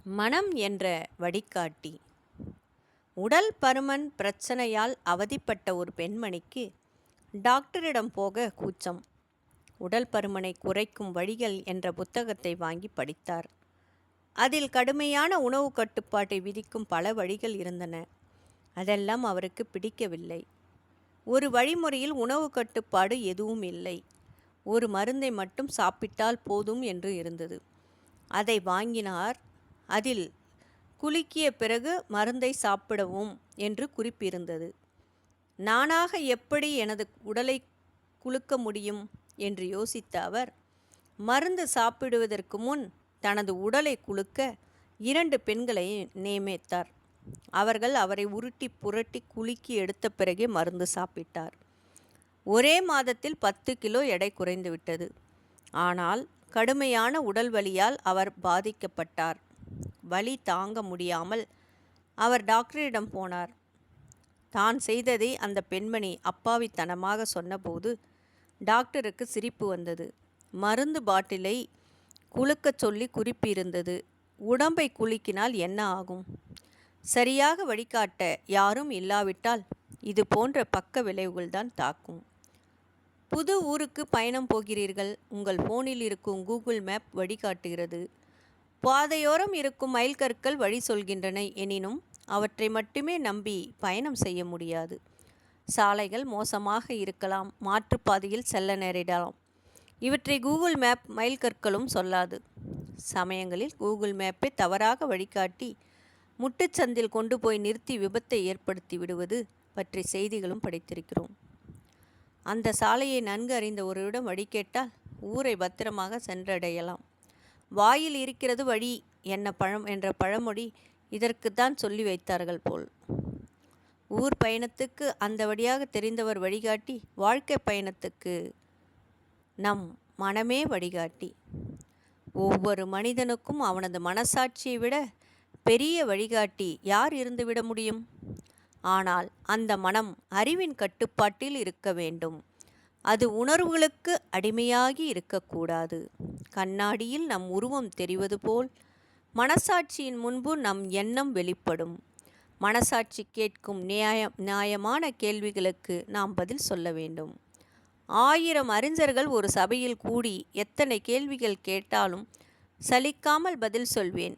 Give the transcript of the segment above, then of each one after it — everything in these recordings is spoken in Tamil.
மனம் என்ற வடிகாட்டி உடல் பருமன் பிரச்சனையால் அவதிப்பட்ட ஒரு பெண்மணிக்கு டாக்டரிடம் போக கூச்சம். உடல் பருமனை குறைக்கும் வழிகள் என்ற புத்தகத்தை வாங்கி படித்தார். அதில் கடுமையான உணவு கட்டுப்பாட்டை விதிக்கும் பல வழிகள் இருந்தன. அதெல்லாம் அவருக்கு பிடிக்கவில்லை. ஒரு வழிமுறையில் உணவு கட்டுப்பாடு எதுவும் இல்லை. ஒரு மருந்தை மட்டும் சாப்பிட்டால் போதும் என்று இருந்தது. அதை வாங்கினார் அதில் குலுக்கிய பிறகு மருந்தை சாப்பிடவும் என்று குறிப்பிருந்தது. நானாக எப்படி எனது உடலை குலுக்க முடியும்? என்று யோசித்த அவர் மருந்து சாப்பிடுவதற்கு முன் தனது உடலை குலுக்க இரண்டு பெண்களை நியமித்தார். அவர்கள் அவரை உருட்டி புரட்டி குலுக்கி எடுத்த பிறகே மருந்து சாப்பிட்டார். ஒரே மாதத்தில் பத்து கிலோ எடை குறைந்துவிட்டது. ஆனால் கடுமையான உடல் வலியால் அவர் பாதிக்கப்பட்டார். வலி தாங்க முடியாமல் அவர் டாக்டரிடம் போனார். தான் செய்ததை அந்த பெண்மணி அப்பாவித்தனமாக சொன்னபோது டாக்டருக்கு சிரிப்பு வந்தது. மருந்து பாட்டிலை குலுக்கச் சொல்லி குறிப்பிருந்தது. உடம்பை குலுக்கினால் என்ன ஆகும்? சரியாக வழிகாட்ட யாரும் இல்லாவிட்டால் இது போன்ற பக்க விளைவுகள்தான் தாக்கும். புது ஊருக்கு பயணம் போகிறீர்கள். உங்கள் ஃபோனில் இருக்கும் கூகுள் மேப் வழிகாட்டுகிறது. பாதையோரம் இருக்கும் மைல்கற்கள் வழி சொல்கின்றன. எனினும் அவற்றை மட்டுமே நம்பி பயணம் செய்ய முடியாது. சாலைகள் மோசமாக இருக்கலாம். மாற்றுப்பாதையில் செல்ல நேரிடலாம். இவற்றை கூகுள் மேப் மைல்கற்களும் சொல்லாது. சமயங்களில் கூகுள் மேப்பை தவறாக வழிகாட்டி முட்டுச்சந்தில் கொண்டு போய் நிறுத்தி விபத்தை ஏற்படுத்தி விடுவது பற்றி செய்திகளும் படித்திருக்கிறோம். அந்த சாலையை நன்கு அறிந்த ஒருவரிடம் வழி கேட்டால் ஊரை பத்திரமாக சென்றடையலாம். வாயில் இருக்கிறது வழி என்ன பழம் என்ற பழமொழி இதற்குத்தான் சொல்லி வைத்தார்கள் போல். ஊர் பயணத்துக்கு அந்த வழியாக தெரிந்தவர் வழிகாட்டி வாழ்க்கை பயணத்துக்கு நம் மனமே வழிகாட்டி. ஒவ்வொரு மனிதனுக்கும் அவனது மனசாட்சியை விட பெரிய வழிகாட்டி யார் இருந்துவிட முடியும்? ஆனால் அந்த மனம் அறிவின் கட்டுப்பாட்டில் இருக்க வேண்டும். அது உணர்வுகளுக்கு அடிமையாகி இருக்கக்கூடாது. கண்ணாடியில் நம் உருவம் தெரிவது போல் மனசாட்சியின் முன்பு நம் எண்ணம் வெளிப்படும். மனசாட்சி கேட்கும் நியாய நியாயமான கேள்விகளுக்கு நாம் பதில் சொல்ல வேண்டும். ஆயிரம் அறிஞர்கள் ஒரு சபையில் கூடி எத்தனை கேள்விகள் கேட்டாலும் சலிக்காமல் பதில் சொல்வேன்.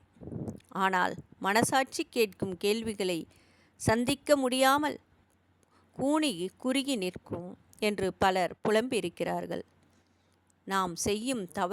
ஆனால் மனசாட்சி கேட்கும் கேள்விகளை சந்திக்க முடியாமல் கூணி குறுகி நிற்கும். என்று பலர் புலம்பியிருக்கிறார்கள். நாம் செய்யும் தவறு